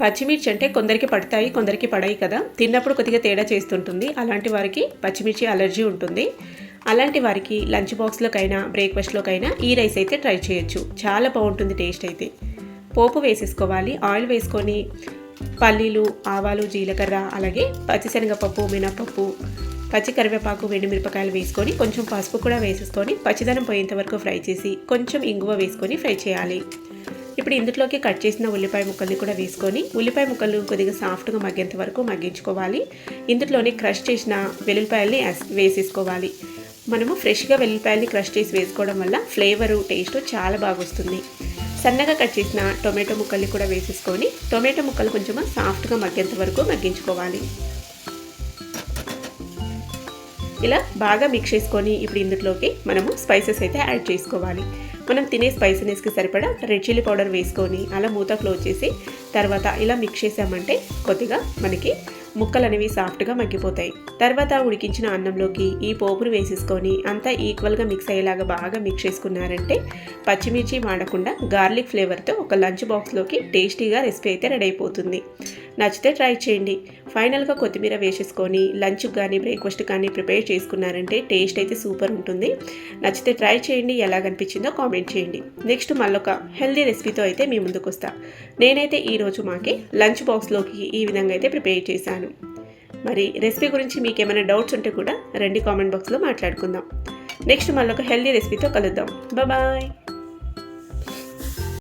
పచ్చిమిర్చి అంటే కొందరికి పడతాయి కొందరికి పడాయి కదా. తిన్నప్పుడు కొద్దిగా తేడా చేస్తుంటుంది. అలాంటి వారికి పచ్చిమిర్చి అలర్జీ ఉంటుంది. అలాంటి వారికి లంచ్ బాక్స్లోకైనా బ్రేక్ఫాస్ట్లోకైనా ఈ రైస్ అయితే ట్రై చేయొచ్చు. చాలా బాగుంటుంది టేస్ట్ అయితే. పోపు వేసేసుకోవాలి. ఆయిల్ వేసుకొని పల్లీలు ఆవాలు జీలకర్ర అలాగే పచ్చిశనగపప్పు మినపప్పు పచ్చి కరివేపాకు మిరపకాయలు వేసుకొని కొంచెం పసుపు కూడా వేసేసుకొని పచ్చిదనం పోయేంత వరకు ఫ్రై చేసి కొంచెం ఇంగువ వేసుకొని ఫ్రై చేయాలి. ఇప్పుడు ఇందులోకి కట్ చేసిన ఉల్లిపాయ ముక్కల్ని కూడా వేసుకొని ఉల్లిపాయ ముక్కలు కొద్దిగా సాఫ్ట్గా మగ్గేంత వరకు మగ్గించుకోవాలి. ఇందులోని క్రష్ చేసిన వెల్లుల్లిపాయల్ని వేసేసుకోవాలి. మనము ఫ్రెష్గా వెల్లుల్లిపాయల్ని క్రష్ చేసి వేసుకోవడం వల్ల ఫ్లేవరు టేస్ట్ చాలా బాగా వస్తుంది. సన్నగా కట్ చేసిన టొమాటో ముక్కల్ని కూడా వేసేసుకొని టొమాటో ముక్కలు కొంచెం సాఫ్ట్గా మగ్గేంత వరకు మగ్గించుకోవాలి. ఇలా బాగా మిక్స్ చేసుకొని ఇప్పుడు ఇందులోకి మనము స్పైసెస్ అయితే యాడ్ చేసుకోవాలి. మనం తినే స్పైసీనెస్కి సరిపడా రెడ్ చిల్లీ పౌడర్ వేసుకొని అలా మూత క్లోజ్ చేసి తర్వాత ఇలా మిక్స్ చేసామంటే కొద్దిగా మనకి ముక్కలు అనేవి సాఫ్ట్గా మగ్గిపోతాయి. తర్వాత ఉడికించిన అన్నంలోకి ఈ పోపును వేసేసుకొని అంతా ఈక్వల్గా మిక్స్ అయ్యేలాగా బాగా మిక్స్ చేసుకున్నారంటే పచ్చిమిర్చి వాడకుండా గార్లిక్ ఫ్లేవర్తో ఒక లంచ్ బాక్స్లోకి టేస్టీగా రెసిపీ అయితే రెడీ అయిపోతుంది. నచ్చితే ట్రై చేయండి. ఫైనల్గా కొత్తిమీర వేసేసుకొని లంచ్కి కానీ బ్రేక్ఫాస్ట్ కానీ ప్రిపేర్ చేసుకున్నారంటే టేస్ట్ అయితే సూపర్ ఉంటుంది. నచ్చితే ట్రై చేయండి ఎలా అనిపించిందో కామెంట్ చేయండి. నెక్స్ట్ మళ్ళొక హెల్దీ రెసిపీతో అయితే మీ ముందుకు వస్తా. నేనైతే ఈరోజు మాకి లంచ్ బాక్స్లోకి ఈ విధంగా అయితే ప్రిపేర్ చేశాను. మరి రెసిపీ గురించి మీకు ఏమైనా డౌట్స్ ఉంటే కూడా రండి కామెంట్ బాక్స్లో మాట్లాడుకుందాం. నెక్స్ట్ మళ్ళొక హెల్దీ రెసిపీతో కలుద్దాం. బాయ్.